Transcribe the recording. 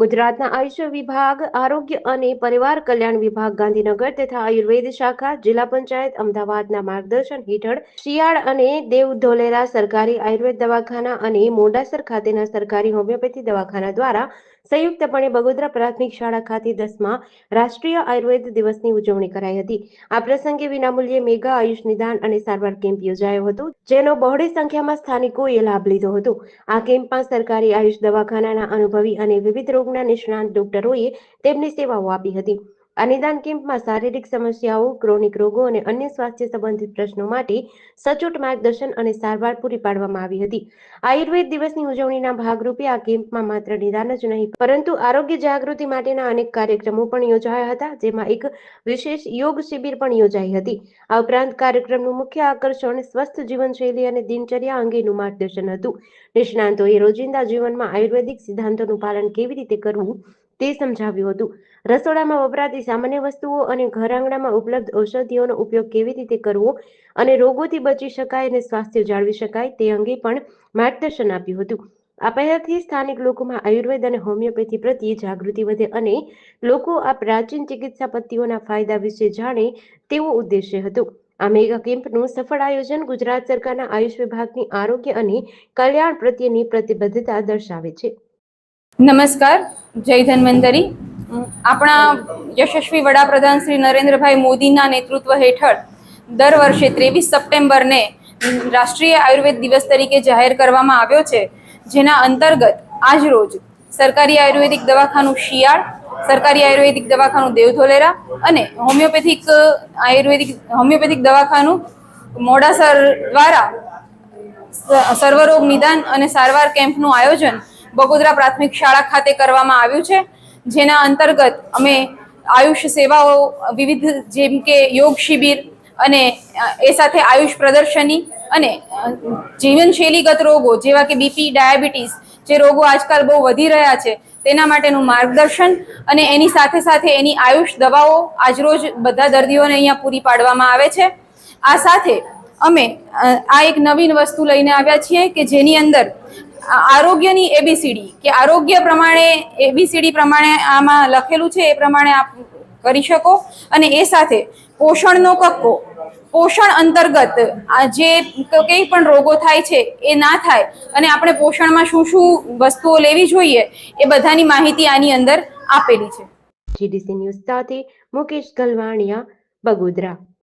ગુજરાતના આયુષ વિભાગ, આરોગ્ય અને પરિવાર કલ્યાણ વિભાગ, ગાંધીનગર તથા આયુર્વેદ શાખા, જિલ્લા પંચાયત, અમદાવાદના માર્ગદર્શન હેઠળ શિયાળ અને દેવધોલેરા સરકારી આયુર્વેદ દવાખાના અને મોડાસર ખાતેના સરકારી હોમિયોપેથી દવાખાના દ્વારા સંયુક્તપણે બગોદરા પ્રાથમિક શાળા ખાતે દસમા રાષ્ટ્રીય આયુર્વેદ દિવસની ઉજવણી કરાઈ હતી. આ પ્રસંગે વિનામૂલ્યે મેગા આયુષ નિદાન અને સારવાર કેમ્પ યોજાયો હતો, જેનો બહોળી સંખ્યામાં સ્થાનિકોએ લાભ લીધો હતો. આ કેમ્પમાં સરકારી આયુષ દવાખાનાના અનુભવી અને વિવિધ રોગના નિષ્ણાંત ડોક્ટરોએ તેમની સેવાઓ આપી હતી. આ નિદાન કેમ્પમાં શારીરિક સમસ્યાઓ, ક્રોનિક રોગો અને અન્ય સ્વાસ્થ્ય સંબંધિત પ્રશ્નો માટે સચોટ માર્ગદર્શન અને સારવાર પૂરી પાડવામાં આવી હતી. આયુર્વેદ દિવસની ઉજવણીના ભાગરૂપે આ કેમ્પમાં માત્ર નિદાન જ નહીં, પરંતુ આરોગ્ય જાગૃતિ માટેના અનેક કાર્યક્રમો પણ યોજાયા હતા, જેમાં એક વિશેષ યોગ શિબિર પણ યોજાઈ હતી. આ ઉપરાંત કાર્યક્રમનું મુખ્ય આકર્ષણ સ્વસ્થ જીવનશૈલી અને દિનચર્યા અંગેનું માર્ગદર્શન હતું. નિષ્ણાંતોએ રોજિંદા જીવનમાં આયુર્વેદિક સિદ્ધાંતોનું પાલન કેવી રીતે કરવું તે સમજાવ્યું હતું. રસોડામાં વપરાતી સામાન્ય વસ્તુઓ અને ઘર આંગણામાં ઉપલબ્ધ ઔષધિઓનો ઉપયોગ કેવી રીતે કરવો અને રોગોથી બચી શકાય અને સ્વાસ્થ્ય જાળવી શકાય તે અંગે પણ માર્ગદર્શન આપ્યું હતું. આ પહેલાથી સ્થાનિક લોકોમાં આયુર્વેદ અને હોમિયોપેથી પ્રત્યે જાગૃતિ વધે અને લોકો આ પ્રાચીન ચિકિત્સા પદ્ધતિઓના ફાયદા વિશે જાણે તેવો ઉદ્દેશ્ય હતો. આ મેગા કેમ્પનું સફળ આયોજન ગુજરાત સરકારના આયુષ વિભાગની આરોગ્ય અને કલ્યાણ પ્રત્યેની પ્રતિબદ્ધતા દર્શાવે છે. નમસ્કાર. જય ધન્વંતરી. આપણા યશસ્વી વડાપ્રધાન શ્રી નરેન્દ્રભાઈ મોદીના નેતૃત્વ હેઠળ દર વર્ષે ત્રેવીસ સપ્ટેમ્બરને રાષ્ટ્રીય આયુર્વેદ દિવસ તરીકે જાહેર કરવામાં આવ્યો છે. જેના અંતર્ગત આજ રોજ સરકારી આયુર્વેદિક દવાખાનું શિયાળ, સરકારી આયુર્વેદિક દવાખાનું દેવધોલેરા અને હોમિયોપેથિક આયુર્વેદિક, હોમિયોપેથિક દવાખાનું મોડાસર દ્વારા સર્વરોગ નિદાન અને સારવાર કેમ્પનું આયોજન બગોદરા પ્રાથમિક શાળા ખાતે કરવામાં આવ્યું છે, જેના અંતર્ગત અમે આયુષ સેવાઓ, વિવિધ જેમ કે યોગ શિબિર અને એ સાથે આયુષ પ્રદર્શની અને જીવનશૈલીગત રોગો જેવા કે બીપી, ડાયાબિટીસ જે રોગો આજકાલ બહુ વધી રહ્યા છે, તેના માટેનું માર્ગદર્શન અને એની સાથે સાથે એની આયુષ દવાઓ આજરોજ બધા દર્દીઓને અહીંયા પૂરી પાડવામાં આવે છે. આ સાથે અમે આ એક નવીન વસ્તુ લઈને આવ્યા છીએ કે જેની અંદર આરોગ્યની એબીસીડી કે આરોગ્ય પ્રમાણે એબીસીડી પ્રમાણે આમાં લખેલું છે, એ પ્રમાણે આપ કરી શકો. અને એ સાથે પોષણનો કક્કો, પોષણ અંતર્ગત આ જે કંઈ પણ રોગો થાય છે, એ ના થાય, અને આપણે પોષણમાં શું શું વસ્તુઓ લેવી જોઈએ, એ બધાની માહિતી આની અંદર આપેલી છે. જીડીસી ન્યૂઝ સાથે મુકેશ ગલવાણિયા, બગોદરા.